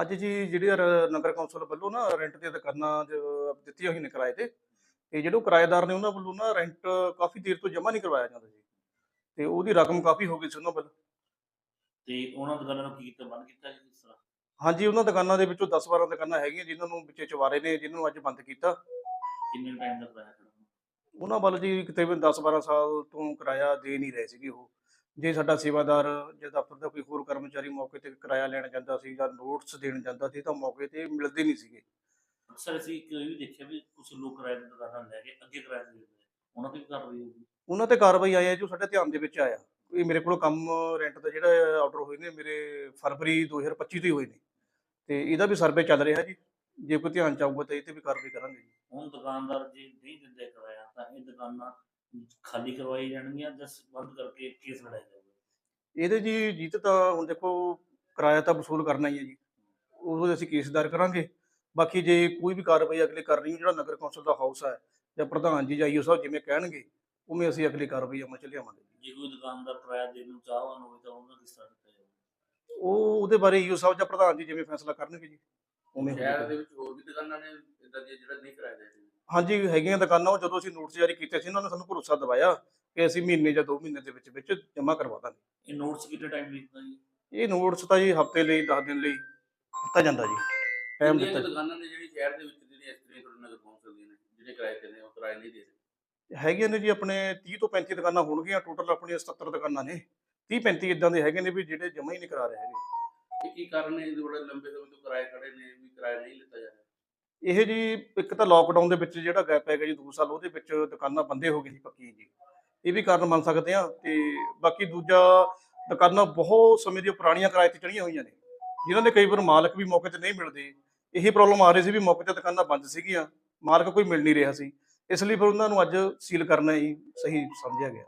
ਅੱਜ ਜੀ ਜਿਹੜੀ ਰ- ਨਗਰ ਕੌਂਸਲ ਵੱਲੋਂ ਨਾ ਰੈਂਟ ਤੇ ਦੁਕਾਨਾਂ ਜ- ਦਿੱਤੀਆਂ ਹੋਈਆਂ ਨੇ ਕਿਰਾਏ ਤੇ ਤੇ ਜਿਹੜੇ ਉਹ ਕਿਰਾਏਦਾਰ ਨੇ ਉਹਨਾਂ ਵੱਲੋਂ ਨਾ ਰੈਂਟ ਕਾਫੀ ਦੇਰ ਤੋਂ ਜਮ੍ਹਾਂ ਨਹੀਂ ਕਰਵਾਇਆ ਜਾਂਦਾ ਜੀ ਤੇ ਉਹਦੀ ਰਕਮ ਕਾਫੀ ਹੋ ਗਈ ਸੀ ਉਹਨਾਂ ਵੱਲ। ਤੇ ਉਹਨਾਂ ਦੁਕਾਨਾਂ ਨੂੰ ਕੀ ਕੀਤਾ ਬੰਦ ਕੀਤਾ ਜੀ ਤਰ੍ਹਾਂ? ਹਾਂਜੀ ਉਹਨਾਂ ਦੁਕਾਨਾਂ ਦੇ ਵਿੱਚੋਂ 10-12 ਦੁਕਾਨਾਂ ਹੈਗੀਆਂ ਜਿਨ੍ਹਾਂ ਨੂੰ ਵਿੱਚੇ ਚਵਾਰੇ ਨੇ ਜਿਨ੍ਹਾਂ ਨੂੰ ਅੱਜ ਬੰਦ ਕੀਤਾ। ਕਿੰਨੇ ਟਾਈਮ ਦਾ ਕਰਾਇਆ? ਖੜਾ ਉਹਨਾਂ ਵੱਲ ਜੀ ਤਕਰੀਬਨ 10-12 ਸਾਲ ਤੋਂ ਕਿਰਾਇਆ ਦੇ ਨਹੀਂ ਰਹੇ ਸੀਗੇ ਉਹ। ਜੇ ਸਾਡਾ ਸੇਵਾਦਾਰ ਜਾਂ ਦਫ਼ਤਰ ਦਾ ਕੋਈ ਹੋਰ ਕਰਮਚਾਰੀ ਮੌਕੇ ਤੇ ਕਿਰਾਇਆ ਲੈਣ ਜਾਂਦਾ ਸੀ ਜਾਂ ਨੋਟਸ ਦੇਣ ਜਾਂਦਾ ਸੀ ਤਾਂ ਮੌਕੇ ਤੇ ਮਿਲਦੇ ਨਹੀਂ ਸੀਗੇ। ਅਕਸਰ ਅਸੀਂ ਇੱਕ ਇਹ ਵੀ ਦੇਖਿਆ ਵੀ ਕੁਝ ਲੋਕ ਕਿਰਾਏ ਦੀ ਦੁਕਾਨਾਂ ਲੈ ਕੇ ਅੱਗੇ ਕਿਰਾਏ ਦੇ ਦਿੰਦੇ ਨੇ। ਉਹਨਾਂ ਤੇ ਵੀ ਕਾਰਵਾਈ ਹੋਊਗੀ। ਉਹਨਾਂ ਤੇ ਕਾਰਵਾਈ ਆਈ ਹੈ ਜੋ ਸਾਡੇ ਧਿਆਨ ਦੇ ਵਿੱਚ ਆਇਆ। ਇਹ ਮੇਰੇ ਕੋਲ ਕੰਮ ਰੈਂਟ ਦਾ ਜਿਹੜਾ ਆਰਡਰ ਹੋਏ ਨੇ ਮੇਰੇ ਫਰਵਰੀ 2025 ਤੋਂ ਹੀ ਹੋਏ ਨੇ। ਤੇ ਇਹਦਾ ਵੀ ਸਰਵੇ ਚੱਲ ਰਿਹਾ ਜੀ। ਜੇ ਕੋਈ ਧਿਆਨ ਚ ਆਊਗਾ ਤਾਂ ਇਹ ਤੇ ਵੀ ਕਾਰਵਾਈ ਕਰਾਂਗੇ ਜੀ। ਹੁਣ ਦੁਕਾਨਦਾਰ ਜੇ ਨਹੀਂ ਦਿੰਦੇ ਕਿਰਾਇਆ ਤਾਂ ਇਹ ਦੁਕਾਨਾਂ ਖਾਲੀ ਕਰਵਾਈ ਜਾਣਗੀਆਂ ਜਾਂ ਬੰਦ ਕਰਕੇ ਕੇਸ ਲੜਾਇਆ ਜਾਊਗਾ? ਇਹਦੇ ਜੀ ਜੀਤ ਤਾਂ ਹੁਣ ਦੇਖੋ ਕਿਰਾਇਆ ਤਾਂ ਵਸੂਲ ਕਰਨਾ ਹੀ ਹੈ ਜੀ। ਉਹਦੇ ਅਸੀਂ ਕੇਸ ਦਾਇਰ ਕਰਾਂਗੇ। ਬਾਕੀ ਜੇ ਕੋਈ ਵੀ ਕਾਰਵਾਈ ਅਗਲੇ ਕਰ ਰਹੀ ਜਿਹੜਾ ਨਗਰ ਕੌਂਸਲ ਦਾ ਹਾਊਸ ਹੈ ਜਾਂ ਪ੍ਰਧਾਨ ਜੀ ਜਾਂ ਈਓ ਸਾਹਿਬ ਜਿਵੇਂ ਕਹਿਣਗੇ ਉਵੇਂ ਅਸੀਂ ਅਗਲੀ ਕਾਰਵਾਈ ਅਮਲ ਚ ਲਿਆਵਾਂਗੇ। ਜੇ ਕੋਈ ਦੁਕਾਨਦਾਰ ਕਿਰਾਇਆ ਦੇਣ ਨੂੰ ਚਾਹਵਾਨ ਹੋਵੇ ਤਾਂ ਉਹਨਾਂ ਤਰ੍ਹਾਂ ਕੀਤਾ ਜਾਊਗਾ। ਉਹ ਉਹਦੇ ਬਾਰੇ ਈਓ ਸਾਹਿਬ ਜਾਂ ਪ੍ਰਧਾਨ ਜੀ ਜਿਵੇਂ ਫੈਸਲਾ ਕਰਨਗੇ ਜੀ ਉਵੇਂ ਸ਼ਹਿਰ। ਦੇ ਵਿੱਚ ਹੋਰ ਵੀ ਦੁਕਾਨਾਂ ਨੇ ਇਦਾਂ ਦੀਆਂ ਜਿਹੜਾ ਨਹੀਂ ਕਿਰਾਇਆ ਦੇ ਰਹੇ ਹਾਂਜੀ ਹੈਗੀਆਂ ਦੁਕਾਨਾਂ ਉਹ ਜਦੋਂ ਅਸੀਂ ਨੋਟਿਸ ਜਾਰੀ ਕੀਤੇ ਸੀ ਉਹਨਾਂ ਨੇ ਸਾਨੂੰ ਭਰੋਸਾ ਦਿਵਾਇਆ ਕਿ ਅਸੀਂ ਮਹੀਨੇ ਜਾਂ 2 ਮਹੀਨੇ ਦੇ ਵਿੱਚ ਵਿੱਚ ਜਮ੍ਹਾਂ ਕਰਵਾ ਦਾਂਗੇ। ਇਹ ਨੋਟਸ ਕਿੰਨੇ ਟਾਈਮ ਲਿਖਦਾ ਜੀ? ਇਹ ਨੋਟਿਸ ਤਾਂ ਜੀ ਹਫ਼ਤੇ ਲਈ 10 ਦਿਨ ਲਈ ਦਿੱਤਾ ਜਾਂਦਾ ਜੀ। ਟਾਈਮ ਦਿੱਤਾ ਕੁ ਦੁਕਾਨਾਂ ਨੇ ਜਿਹੜੀ ਸ਼ਹਿਰ ਦੇ ਵਿੱਚ ਜਿਹੜੀਆਂ ਇਸ ਤਰ੍ਹਾਂ ਤੁਹਾਡੇ ਨਗਰ ਕੌਂਸਲ ਦੀਆਂ ਨੇ ਜਿਹੜੇ ਕਿਰਾਏ ਤੇ ਨੇ ਉਹ ਕਿਰਾਇਆ ਨਹੀਂ ਦੇ ਰਹੇ? ਹੈਗੀਆਂ ਨੇ ਜੀ ਆਪਣੇ 30 ਤੋਂ 35 ਦੁਕਾਨਾਂ ਹੋਣਗੀਆਂ ਟੋਟਲ ਆਪਣੀਆਂ 77 ਦੁਕਾਨਾਂ ਨੇ। 30 35 ਇਦਾਂ ਦੇ ਹੈਗੇ ਨੇ ਵੀ ਜਿਹੜੇ ਜਮ੍ਹਾਂ ਹੀ ਨਹੀਂ ਕਰਾ ਰਹੇ ਹੈਗੇ। ਇਹ ਕੀ ਕਾਰਨ ਹੈ ਇਹਦੇ ਬੜੇ ਲੰਬੇ ਸਮੇਂ ਤੋਂ ਕਿਰਾਏ ਖੜੇ ਨੇ ਵੀ ਕਿਰਾਇਆ ਨਹੀਂ ਲਿੱਤਾ ਜਾ ਰਿਹਾ? ਇਹ ਜੀ ਇੱਕ ਤਾਂ ਲੋਕਡਾਊਨ ਦੇ ਵਿੱਚ ਜਿਹੜਾ ਗੈਪ ਹੈਗਾ ਜੀ 2 ਸਾਲ ਉਹਦੇ ਵਿੱਚ ਦੁਕਾਨਾਂ ਬੰਦੇ ਹੋ ਗਈ ਸੀ ਪੱਕੀ ਜੀ। ਇਹ ਵੀ ਕਾਰਨ ਮੰਨ ਸਕਦੇ ਆ ਤੇ ਬਾਕੀ ਦੂਜਾ ਦੁਕਾਨਾਂ ਬਹੁਤ ਸਮੇਂ ਦੀਆਂ ਪੁਰਾਣੀਆਂ ਕਿਰਾਏ ਤੇ ਚੜੀਆਂ ਹੋਈਆਂ ਨੇ, ਜਿਨ੍ਹਾਂ ਦੇ ਕਈ ਵਾਰ ਮਾਲਕ ਵੀ ਮੌਕੇ ਤੇ ਨਹੀਂ ਮਿਲਦੇ। ਇਹੀ ਪ੍ਰੋਬਲਮ ਆ ਰਹੀ ਸੀ ਵੀ ਮੌਕੇ ਤੇ ਦੁਕਾਨਾਂ ਬੰਦ ਸੀਗੀਆਂ, ਮਾਲਕ ਕੋਈ ਮਿਲ ਨਹੀਂ ਰਿਹਾ ਸੀ। ਇਸ ਲਈ ਫਿਰ ਉਹਨਾਂ ਨੂੰ ਅੱਜ ਸੀਲ ਕਰਨਾ ਹੀ ਸਹੀ ਸਮਝਿਆ ਗਿਆ।